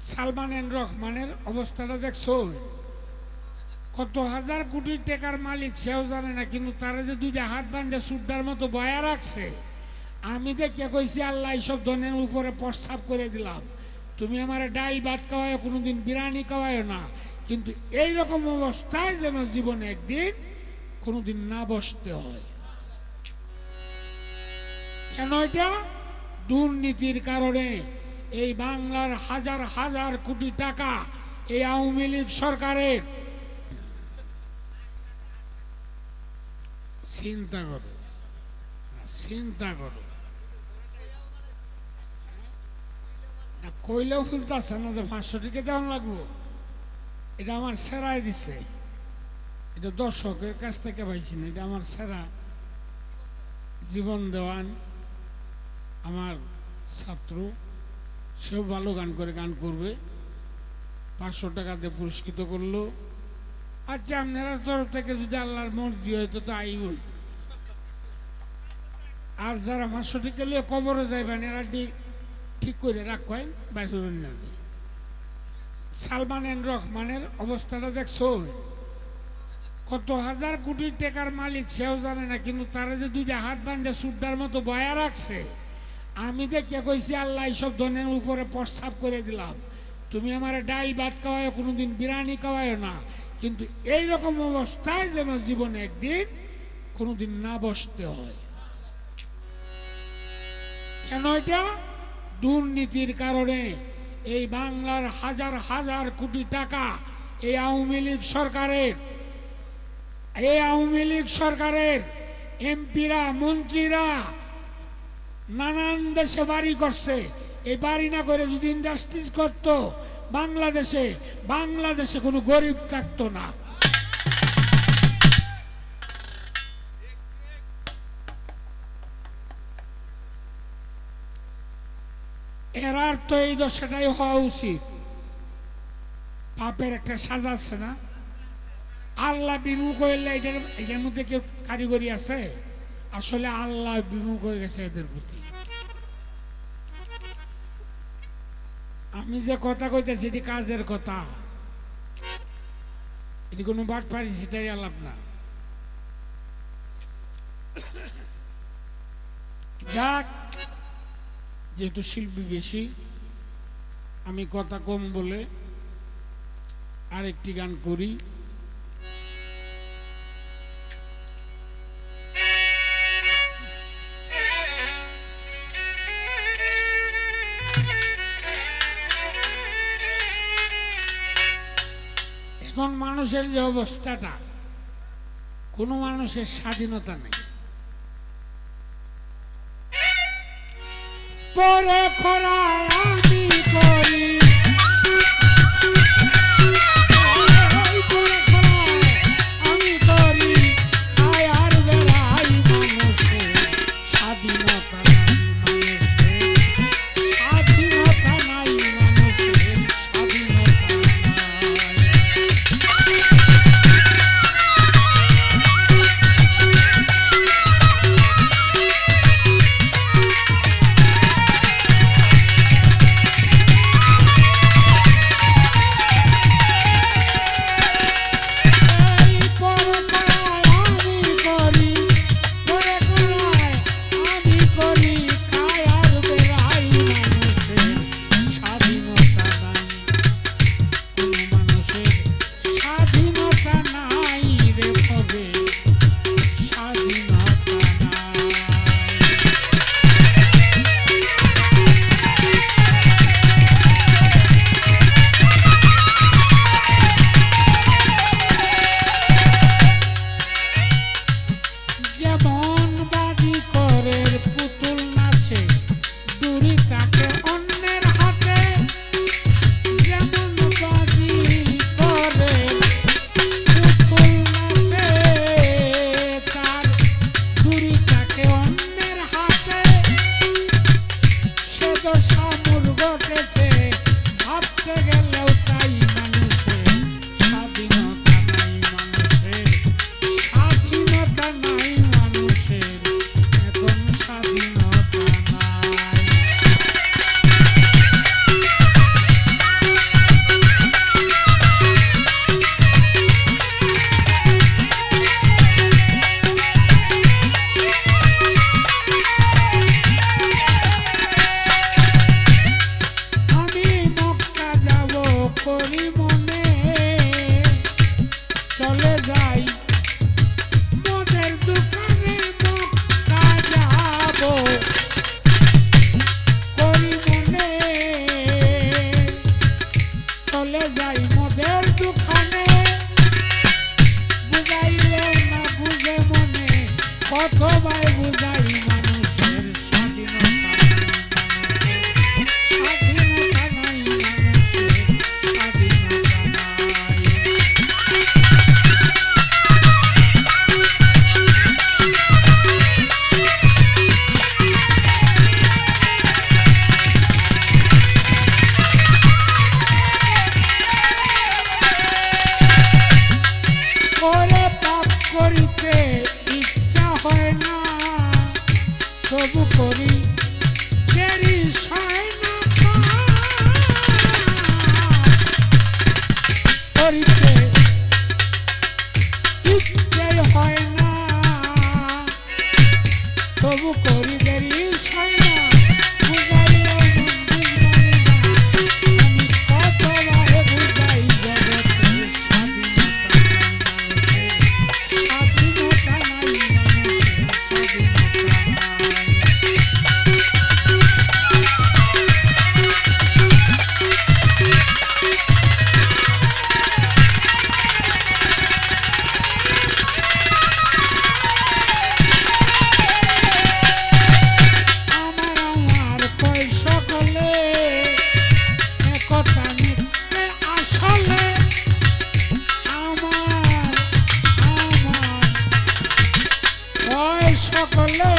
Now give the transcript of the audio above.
Salman N রহমানের অবস্থাটা দেখছ? কত হাজার কোটি টাকার মালিক, সেও জানে না, কিন্তু তারা যে দুইটা হাত বান্ধে সুদ্ধার মতো বয়া রাখছে। আমি দেখে কইছি, আল্লাহ এইসব ধনের উপরে প্রস্তাব করে দিলাম। তুমি আমার ডাল ভাত খাওয়ায়, কোনোদিন বিরিয়ানি খাওয়ায় না। কিন্তু এই রকম অবস্থায় যেন জীবনে একদিন কোনোদিন না বসতে হয়। কেন এটা? দুর্নীতির কারণে। এই বাংলার হাজার হাজার কোটি টাকা এই আওয়ামী লীগ সরকারের। চিন্তা করো চিন্তা করো। কইলেও কিন্তু আছে না যে পাঁচশো টিকে দেওয়া লাগবো। এটা আমার সেরাই দিছে। এটা দর্শকের কাছ থেকে পাইছি না, এটা আমার সেরা জীবন দেওয়ান আমার ছাত্র। সেও ভালো গান করে, গান করবে। পাঁচশো টাকা দিয়ে পুরস্কৃত করল। আচ্ছা আপনারা তরফ থেকে যদি আল্লাহর মর্জি হয়, তো তো আইবই আর যারা পাঁচশো টাকা লিয়ে কবরে যাইবেন, এরা ঠিক করে রাখবেন বাইর না। সালমান এন রহমানের অবস্থাটা দেখছ? কত হাজার কোটি টাকার মালিক, সেও জানে না, কিন্তু তারা যে দুইটা হাত বান্ধে সুদ্ধার মতো বয়া রাখছে। আমি দেখে কইছি, আল্লাহ এইসব ধনের উপরে প্রস্তাব করে দিলাম। তুমি আমার ডাল, ভাত খাওয়ায়, কোনোদিন বিরিয়ানি খাওয়ায় না। কিন্তু এই রকম অবস্থায় যেন জীবনে একদিন কোনোদিন না বসতে হয়। কেন এটা? দুর্নীতির কারণে এই বাংলার হাজার হাজার কোটি টাকা এই আওয়ামী লীগ সরকারের, এই আওয়ামী লীগ সরকারের এমপিরা, মন্ত্রীরা নানান দেশে বাড়ি করছে। এই বাড়ি না করে যদি ইন্ডাস্ট্রিজ করত, বাংলাদেশে বাংলাদেশে কোনো গরিব থাকতো না। এরার তো এই দশাটাই হওয়া উচিত। পাপের একটা সাজা আছে না? আল্লাহ বিমুখ হইলে এটার এটার মধ্যে কেউ কারিগরি আছে? আসলে আল্লাহ বিমুখ হয়ে গেছে এদের প্রতি? আমি যে কথা কইতেছি, এটি কাজের কথা। এটি কোনো বাট পারি সেটাই আলাপ না। যাক, যেহেতু শিল্পী বেশি, আমি কথা কম বলে আরেকটি গান করি। এখন মানুষের যে অবস্থাটা কোনো মানুষের স্বাধীনতা নেই। পরে খরায় করিতে ইচ্ছা হয় না তবু করি দেরি সয় না। করিতে I my love.